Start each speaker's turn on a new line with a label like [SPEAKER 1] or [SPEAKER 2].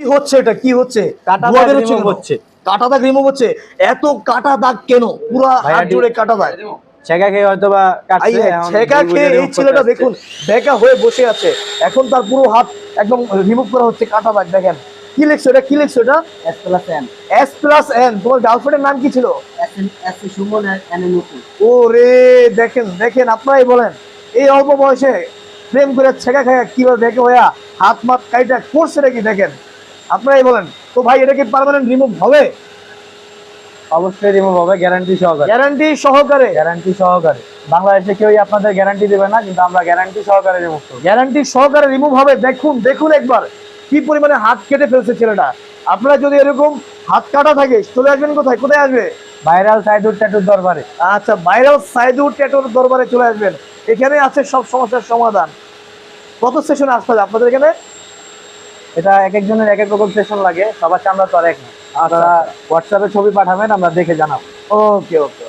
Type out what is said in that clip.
[SPEAKER 1] কি হচ্ছে এটা? কি হচ্ছে?
[SPEAKER 2] কাটা হচ্ছে।
[SPEAKER 1] কাটা দাগ রিমুভ হচ্ছে। এত কাটা দাগ কেন? পুরা হাত জুড়ে কাটা দাগ।
[SPEAKER 2] ছেঁকা খেয়ে হয়তো বা কাটছে এখন
[SPEAKER 1] ছেঁকা খেয়ে এই ছেলেটা দেখুন বেকা হয়ে বসে আছে। এখন তার পুরো হাত একদম রিমুভ করা হচ্ছে কাটা দাগ দেখেন। কি লিখছো এটা কি লিখছো এটা
[SPEAKER 3] S plus N
[SPEAKER 1] S plus N তোমার গার্লফ্রেন্ডের নাম কি ছিল? ও রে দেখেন দেখেন আপনারাই বলেন। এই অল্প বয়সে প্রেম করে ছেঁকা খায়া কীভাবে বেঁকে হইয়া হাত মাত কাইটা করছে নাকি দেখেন। আপনারাই বলেন। তো ভাই এটা কি পার্মানেন্ট রিমুভ হবে?
[SPEAKER 2] অবশ্যই রিমুভ হবে গ্যারান্টি সহকারে।
[SPEAKER 1] গ্যারান্টি সহকারে?
[SPEAKER 2] গ্যারান্টি সহকারে। বাংলাদেশে কেউই আপনাদের গ্যারান্টি দেবে না কিন্তু আমরা গ্যারান্টি সহকারে রিমুভ করব।
[SPEAKER 1] গ্যারান্টি সহকারে রিমুভ হবে। দেখুন দেখুন একবার কি পরিমাণে হাত কেটে ফেলছে ছেলেটা। আপনারা যদি এরকম হাত কাটা থাকে চলে আসবেন কোথায়? কোথায় আসবে?
[SPEAKER 2] ভাইরাল সাইডুর ট্যাটুর দরবারে।
[SPEAKER 1] আচ্ছা ভাইরাল সাইদুর ট্যাটুর দরবারে চলে আসবেন। এখানে আছে সব সমস্যার সমাধান। কত সেশনে আসতে হবে আপনাদের এখানে?
[SPEAKER 2] এটা এক একজনের এক এক রকম সেশন লাগে, সবার চামড়া তো আর এক না। আপনারা হোয়াটসঅ্যাপে ছবি পাঠাবেন, আমরা দেখে জানাব।
[SPEAKER 1] ওকে ওকে